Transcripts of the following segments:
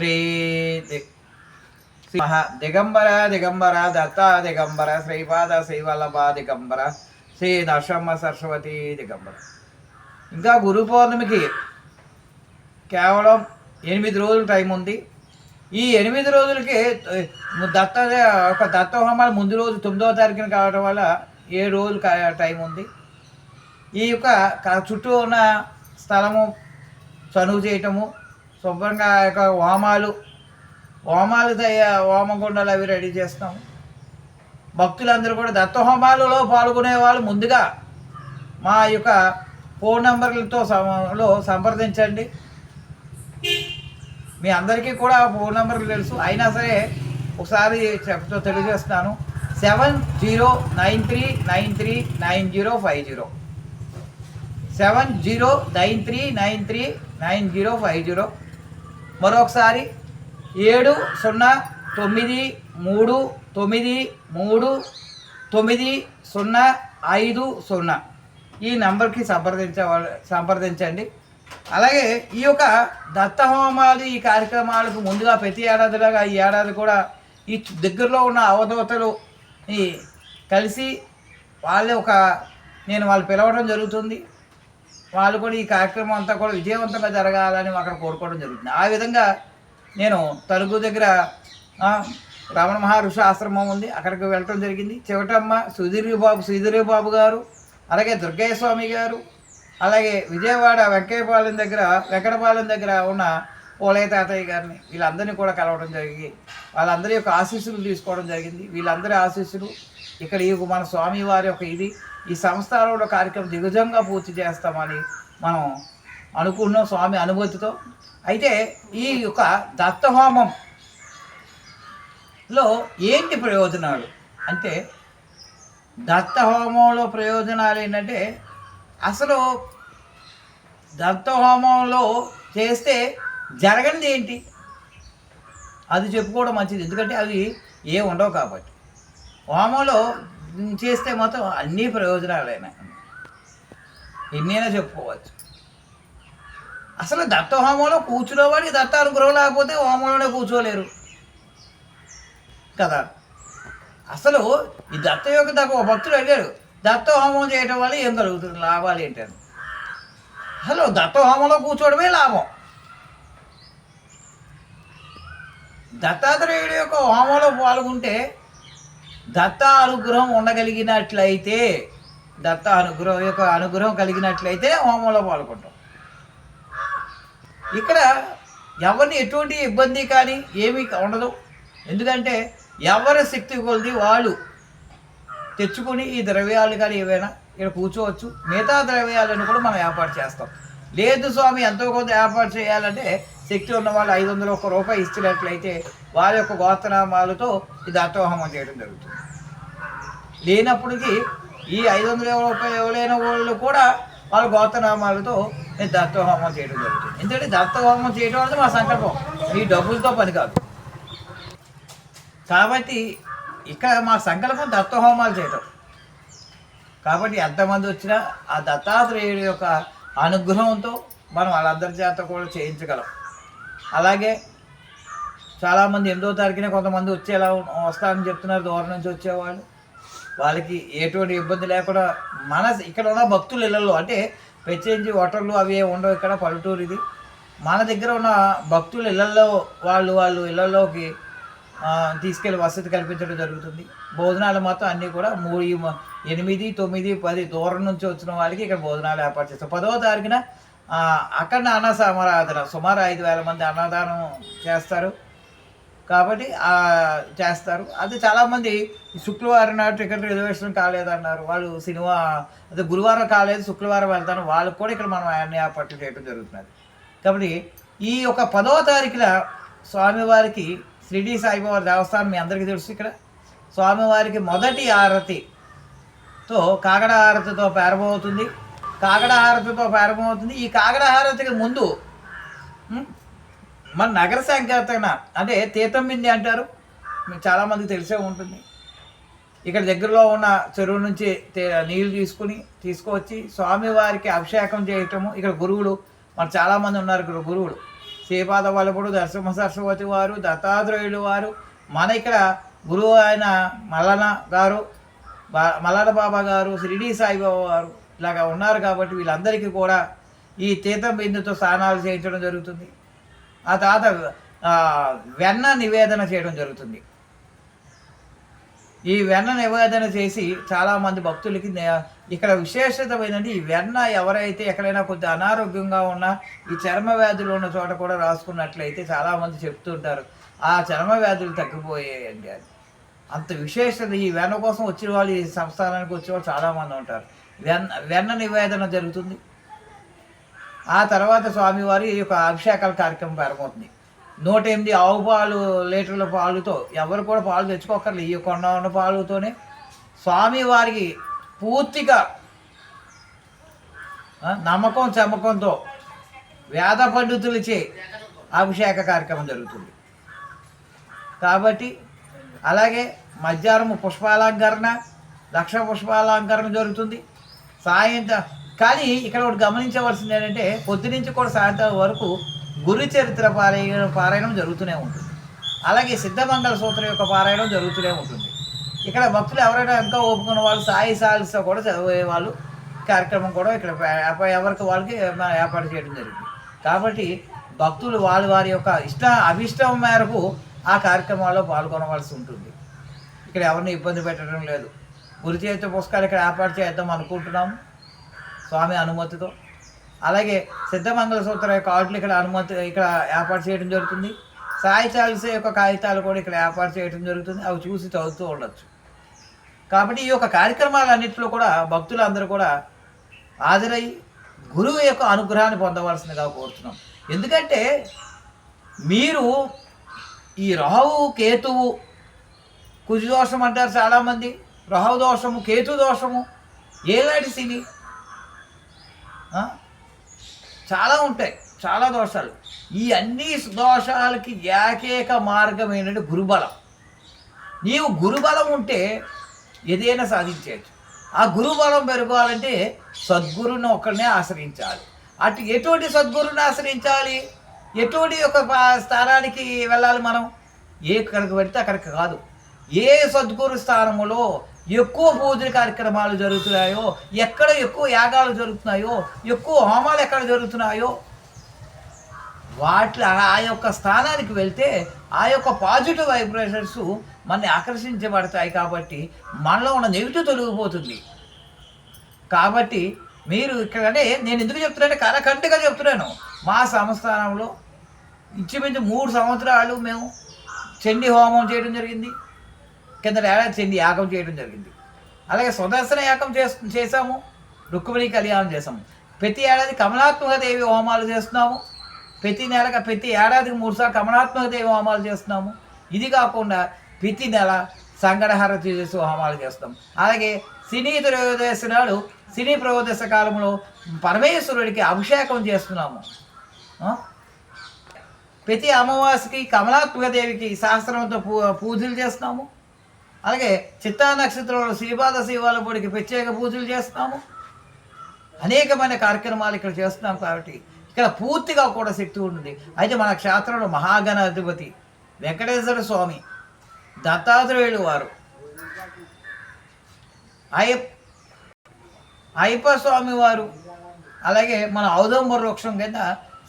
శ్రీ మహా దిగంబర దిగంబర దత్త దిగంబర శ్రీపాద శ్రీవల్లభ దిగంబర శ్రీ నరసమ్మ సరస్వతి దిగంబర ఇంకా గురు పౌర్ణమికి కేవలం ఎనిమిది రోజులు టైం ఉంది. ఈ ఎనిమిది రోజులకి దత్త ఒక దత్త హోమాలు ముందు రోజు తొమ్మిదవ తారీఖున కావడం వల్ల ఏ రోజులు టైం ఉంది. ఈ యొక్క చుట్టూ ఉన్న స్థలము చనువు చేయటము శుభ్రంగా యొక్క హోమాలు హోమాలు తయ- హోమగుండాలు అవి రెడీ చేస్తాం. భక్తులందరూ కూడా దత్త హోమాలలో పాల్గొనే వాళ్ళు ముందుగా మా యొక్క ఫోన్ నెంబర్లతో లో సంప్రదించండి. మీ అందరికీ కూడా ఫోన్ నెంబర్లు తెలుసు. అయినా సరే ఒకసారి చెప్తూ తెలియజేస్తున్నాను. Seven zero nine three nine three nine zero five zero. Seven zero nine three nine three nine zero five zero. మరొకసారి ఏడు సున్నా తొమ్మిది మూడు తొమ్మిది మూడు తొమ్మిది సున్నా ఐదు సున్నా. ఈ నెంబర్కి సంప్రదించ సంప్రదించండి. అలాగే ఈ యొక్క దత్త హోమాలు ఈ కార్యక్రమాలకు ముందుగా ప్రతి ఏడాదిలాగా ఈ ఏడాది కూడా ఈ దగ్గరలో ఉన్న అవధూతలు కలిసి వాళ్ళే ఒక నేను వాళ్ళు పిలవడం జరుగుతుంది. వాళ్ళు కూడా ఈ కార్యక్రమం అంతా కూడా విజయవంతంగా జరగాలని అక్కడ కోరుకోవడం జరుగుతుంది. ఆ విధంగా నేను తలుగు దగ్గర రమణ మహర్షి ఆశ్రమం ఉంది. అక్కడికి వెళ్ళటం జరిగింది. చివటమ్మ సుధీర్ బాబు సుధీర్ బాబు గారు అలాగే దుర్గయ్య స్వామి గారు అలాగే విజయవాడ వెంకయ్యపాలెం దగ్గర వెంకటపాలెం దగ్గర ఉన్న పోలయ్య తాతయ్య గారిని వీళ్ళందరినీ కూడా కలవడం జరిగి వాళ్ళందరి యొక్క ఆశీస్సులు తీసుకోవడం జరిగింది. వీళ్ళందరి ఆశీస్సులు ఇక్కడ ఈ మన స్వామి వారి యొక్క ఇది ఈ సంస్థలో కార్యక్రమం దిగుజంగా పూర్తి చేస్తామని మనం అనుకున్నాం స్వామి అనుమతితో. అయితే ఈ యొక్క దత్తహోమం లో ఏంటి ప్రయోజనాలు? అంటే దత్తహోమంలో ప్రయోజనాలు ఏంటంటే అసలు దత్తహోమంలో చేస్తే జరగనిది ఏంటి? అది చెప్పుకోవడం మంచిది. ఎందుకంటే అవి ఏ ఉండవు కాబట్టి. హోమంలో చేస్తే మొత్తం అన్ని ప్రయోజనాలైనా ఎన్నైనా చెప్పుకోవచ్చు. అసలు దత్త హోమంలో కూర్చునేవాడికి దత్త అనుగ్రహం లేకపోతే హోమంలోనే కూర్చోలేరు. కదా? అసలు ఈ దత్త యొక్క దాకా ఒక భక్తుడు అడిగాడు దత్త హోమం చేయటం వల్ల ఏం కలుగుతుంది లాభాలు ఏంటని అసలు దత్త హోమంలో కూర్చోవడమే లాభం. దత్తాత్రేయుడి యొక్క హోమంలో పాల్గొంటే దత్త అనుగ్రహం ఉండగలిగినట్లయితే దత్త అనుగ్రహం యొక్క అనుగ్రహం కలిగినట్లయితే హోమంలో పాల్గొంటాం. ఇక్కడ ఎవరిని ఎటువంటి ఇబ్బంది కానీ ఏమీ ఉండదు. ఎందుకంటే ఎవరి శక్తి కొలిది వాళ్ళు. తెచ్చుకొని ఈ ద్రవ్యాలు కానీ ఏవైనా ఇక్కడ కూర్చోవచ్చు. మిగతా ద్రవ్యాలను కూడా మనం ఏర్పాటు చేస్తాం. లేదు స్వామి ఎంతో కొంత ఏర్పాటు చేయాలంటే శక్తి ఉన్న వాళ్ళు ఐదు వందలు ఒక రూపాయి ఇచ్చినట్లయితే వారి యొక్క గోత్రనామాలతో ఈ దత్తోహమం చేయడం జరుగుతుంది. లేనప్పటికీ ఈ ఐదు వందల రూపాయలు ఇవ్వలేని వాళ్ళు కూడా వాళ్ళ గోత్రనామాలతో నేను దత్తోహమం చేయడం జరుగుతుంది. ఎందుకంటే దత్తహోమం చేయడం అనేది మా సంకల్పం. ఈ డబ్బులతో పని కాదు. కాబట్టి ఇక్కడ మా సంకల్పం దత్తహోమాలు చేయటం. కాబట్టి ఎంతమంది వచ్చినా ఆ దత్తాత్రేయుడి యొక్క అనుగ్రహంతో మనం వాళ్ళందరి చేత కూడా చేయించగలం. అలాగే చాలామంది ఎనిమిదో తారీఖునే కొంతమంది వచ్చేలా వస్తారని చెప్తున్నారు దూరం నుంచి వచ్చేవాళ్ళు. వాళ్ళకి ఎటువంటి ఇబ్బంది లేకుండా మన ఇక్కడ ఉన్న భక్తుల ఇళ్ళల్లో అంటే ప్రత్యేకించి హోటళ్ళు అవి ఉండవు ఇక్కడ పల్లెటూరు ఇది. మన దగ్గర ఉన్న భక్తుల ఇళ్ళల్లో వాళ్ళు వాళ్ళు ఇళ్ళల్లోకి తీసుకెళ్ళి వసతి కల్పించడం జరుగుతుంది. భోజనాలు మాత్రం అన్నీ కూడా మూడు ఎనిమిది తొమ్మిది పది దూరం నుంచి వచ్చిన వాళ్ళకి ఇక్కడ భోజనాలు ఏర్పాటు చేస్తాం పదవ తారీఖున అక్కడ అన్న సమారాధన సుమారు ఐదు వేల మంది అన్నదానం చేస్తారు. కాబట్టి చేస్తారు. అది చాలామంది ఈ శుక్రవారం నాడు టికెట్ రిజర్వేషన్ కాలేదన్నారు. వాళ్ళు సినిమా అదే గురువారం కాలేదు శుక్రవారం వెళ్తాను. వాళ్ళకి కూడా ఇక్కడ మనం అన్ని ఏర్పాట్లు చేయడం జరుగుతున్నది. కాబట్టి ఈ యొక్క పదవ తారీఖున స్వామివారికి షిరిడి సాయిబాబా దేవస్థానం మీ అందరికీ తెలుసు ఇక్కడ. స్వామివారికి మొదటి ఆరతితో కాకడ ఆరతితో ప్రారంభమవుతుంది కాగడ హారతితో ప్రారంభమవుతుంది. ఈ కాగడ హారతికి ముందు మన నగర సంకీర్తన అంటే తీర్థం బింది అంటారు. మీకు చాలామందికి తెలిసే ఉంటుంది. ఇక్కడ దగ్గరలో ఉన్న చెరువు నుంచి నీళ్ళు తీసుకుని తీసుకువచ్చి స్వామివారికి అభిషేకం చేయటము. ఇక్కడ గురువులు మన చాలామంది ఉన్నారు ఇక్కడ గురువులు. శ్రీపాద వల్లభుడు నరసింహ సరస్వతి వారు దత్తాత్రేయుడు వారు. మన ఇక్కడ గురువు అయిన మల్లన గారు బా- మల్లన బాబా గారు షిరిడి సాయిబాబా గారు ఇలాగా ఉన్నారు కాబట్టి వీళ్ళందరికీ కూడా ఈ తీర్థం బిందుతో స్నానాలు చేయించడం జరుగుతుంది. ఆ తర్వాత వెన్న నివేదన చేయడం జరుగుతుంది. ఈ వెన్న నివేదన చేసి చాలామంది భక్తులకి ఇక్కడ విశేషతమైనది ఈ వెన్న ఎవరైతే ఎక్కడైనా కొద్ది అనారోగ్యంగా ఉన్నా ఈ చర్మ వ్యాధులు ఉన్న చోట కూడా రాసుకున్నట్లయితే చాలామంది చెప్తుంటారు ఆ చర్మ వ్యాధులు తగ్గిపోయాయండి అది అంత విశేషత ఈ వెన్న కోసం వచ్చిన వాళ్ళు ఈ సంస్థానానికి వచ్చేవాళ్ళు చాలామంది ఉంటారు. వెన్న వెన్న నివేదన జరుగుతుంది. ఆ తర్వాత స్వామివారి ఈ యొక్క అభిషేకాల కార్యక్రమం ప్రారంభమవుతుంది. నూట ఎనిమిది ఆవు పాలు లీటర్ల పాలుతో ఎవరు కూడా పాలు తెచ్చుకోకర్లేదు ఈ కొండ ఉన్న పాలుతోనే స్వామివారికి పూర్తిగా నమ్మకం చమ్మకంతో వేద పండితులచే అభిషేక కార్యక్రమం జరుగుతుంది. కాబట్టి అలాగే మధ్యాహ్నం పుష్పాలంకరణ లక్ష పుష్పాలంకరణ జరుగుతుంది. సాయంత్రం కానీ ఇక్కడ ఒకటి గమనించవలసింది ఏంటంటే పొద్దునుంచి కూడా సాయంత్రం వరకు గురు చరిత్ర పారాయణ పారాయణం జరుగుతూనే ఉంటుంది. అలాగే సిద్ధమంగళ సూత్రం యొక్క పారాయణం జరుగుతూనే ఉంటుంది. ఇక్కడ భక్తులు ఎవరైనా ఇంకా ఒప్పుకున్న వాళ్ళు సాయి సాల్స్తో కూడా చదివే వాళ్ళు కార్యక్రమం కూడా ఇక్కడ ఎవరికి వాళ్ళకి ఏర్పాటు చేయడం జరిగింది. కాబట్టి భక్తులు వాళ్ళు వారి యొక్క ఇష్ట అభిష్టం మేరకు ఆ కార్యక్రమాల్లో పాల్గొనవలసి ఉంటుంది. ఇక్కడ ఎవరిని ఇబ్బంది పెట్టడం లేదు. గురి చేతి పుస్తకాలు ఇక్కడ ఏర్పాటు చేద్దాం అనుకుంటున్నాం. స్వామి అనుమతితో. అలాగే సిద్ధమంగళ సూత్ర యొక్క ఆర్డర్లు ఇక్కడ అనుమతి ఇక్కడ ఏర్పాటు చేయడం జరుగుతుంది. సాయి చాలిస యొక్క కాగితాలు కూడా ఇక్కడ ఏర్పాటు చేయడం జరుగుతుంది. అవి చూసి చదువుతూ ఉండొచ్చు. కాబట్టి ఈ యొక్క కార్యక్రమాలన్నింటిలో కూడా భక్తులందరూ కూడా హాజరై గురువు యొక్క అనుగ్రహాన్ని పొందవలసిందిగా కోరుతున్నాం. ఎందుకంటే మీరు ఈ రాహు కేతువు కుజదోషం అంటారు చాలామంది. దోషము కేతు దోషము ఏలాంటి శని. చాలా ఉంటాయి చాలా దోషాలు. ఈ అన్ని దోషాలకి ఏకైక మార్గం ఏంటంటే గురుబలం. నీవు గురుబలం ఉంటే ఏదైనా సాధించవచ్చు. ఆ గురుబలం పెరగాలంటే సద్గురుని ఒకరినే ఆశ్రయించాలి. అటు ఎటువంటి సద్గురుని ఆశ్రయించాలి? ఎటువంటి ఒక స్థానానికి వెళ్ళాలి మనం? ఏ కనుక పెడితే అక్కడికి కాదు. ఏ సద్గురు స్థానములో ఎక్కువ పూజల కార్యక్రమాలు జరుగుతున్నాయో ఎక్కడ ఎక్కువ యాగాలు జరుగుతున్నాయో ఎక్కువ హోమాలు ఎక్కడ జరుగుతున్నాయో వాటి ఆ యొక్క స్థానానికి వెళ్తే ఆ యొక్క పాజిటివ్ వైబ్రేషన్స్ మనని ఆకర్షించబడతాయి కాబట్టి మనలో ఉన్న నెగిటివ్ తొలగిపోతుంది. కాబట్టి మీరు ఇక్కడ అంటే నేను ఎందుకు చెప్తున్నానంటే కరకంటగా చెప్తున్నాను. మా సంస్థానంలో ఇంచుమించు మూడు సంవత్సరాలు మేము చండీ హోమం చేయడం జరిగింది. కింద ఏడాది చెంది యాగం చేయడం జరిగింది. అలాగే సుదర్శన యాగం చేసు చేసాము రుక్మిణి కళ్యాణం చేసాము ప్రతి ఏడాది కమలాత్మక దేవి హోమాలు చేస్తున్నాము. ప్రతి నెలగా ప్రతి ఏడాదికి మూడుసార్లు కమలాత్మక దేవి హోమాలు చేస్తున్నాము. ఇది కాకుండా ప్రతి నెల సంగడహార చేసి హోమాలు చేస్తాం అలాగే సినీ త్రయోదశి నాడు సినీ ప్రయోదశ కాలంలో పరమేశ్వరుడికి అభిషేకం చేస్తున్నాము. ప్రతి అమావాస్యకి కమలాత్మక దేవికి సహస్రంతో పూ పూజలు చేస్తున్నాము. అలాగే చిత్తా నక్షత్రంలో శ్రీపాద శివాలపుడికి ప్రత్యేక పూజలు చేస్తున్నాము. అనేకమైన కార్యక్రమాలు ఇక్కడ చేస్తున్నాం కాబట్టి ఇక్కడ పూర్తిగా కూడా శక్తి ఉంటుంది. అయితే మన క్షేత్రంలో మహాగణాధిపతి వెంకటేశ్వర స్వామి దత్తాత్రేయులు వారు అయ్య అయ్యప్ప స్వామి వారు అలాగే మన ఔదంబర వృక్షం కింద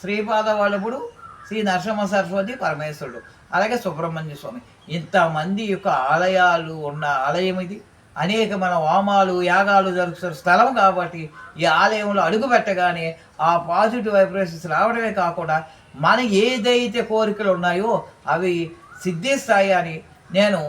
శ్రీపాద వల్లభుడు శ్రీ నరసింహ సరస్వతి పరమేశ్వరుడు అలాగే సుబ్రహ్మణ్య స్వామి. ఇంతమంది యొక్క ఆలయాలు ఉన్న ఆలయం ఇది. అనేకమైన వామాలు యాగాలు జరుగుతున్న స్థలం కాబట్టి ఈ ఆలయంలో అడుగు పెట్టగానే ఆ పాజిటివ్ వైబ్రేషన్స్ రావడమే కాకుండా మన ఏదైతే కోరికలు ఉన్నాయో అవి సిద్ధిస్తాయి అని నేను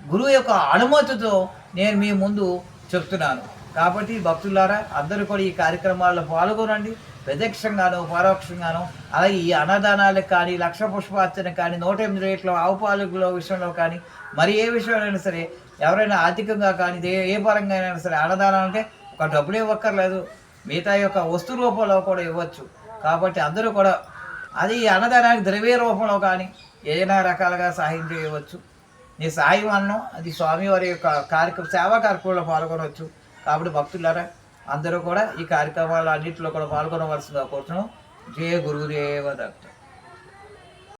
గురువు యొక్క అనుమతితో నేను మీ ముందు చెప్తున్నాను. కాబట్టి భక్తులారా అందరూ కూడా ఈ కార్యక్రమాల్లో పాల్గొనండి. ప్రత్యక్షంగాను పరోక్షంగాను అలాగే ఈ అన్నదానాలకు కానీ లక్ష పుష్పార్చన కానీ నూట ఎనిమిది రేట్ల ఆవు పాలుగుల విషయంలో కానీ మరి ఏ విషయంలో సరే ఎవరైనా ఆర్థికంగా కానీ ఏ ఏ పరంగా అయినా సరే అన్నదానం అంటే ఒక డబ్బులు ఇవ్వక్కర్లేదు. మిగతా యొక్క వస్తు రూపంలో కూడా ఇవ్వచ్చు. కాబట్టి అందరూ కూడా అది ఈ అన్నదానానికి ద్రవ్య రూపంలో కానీ ఏదైనా రకాలుగా సహాయం చేయవచ్చు. నీ సాయం అన్నం అది స్వామివారి యొక్క కార్యక్రమ సేవా కార్యక్రమంలో పాల్గొనవచ్చు. కాబట్టి భక్తులారా అందరూ కూడా ఈ కార్యక్రమాలు అన్నింటిలో కూడా పాల్గొనవలసిందిగా కోరుతున్నాం. జయ గురుదేవ దత్త.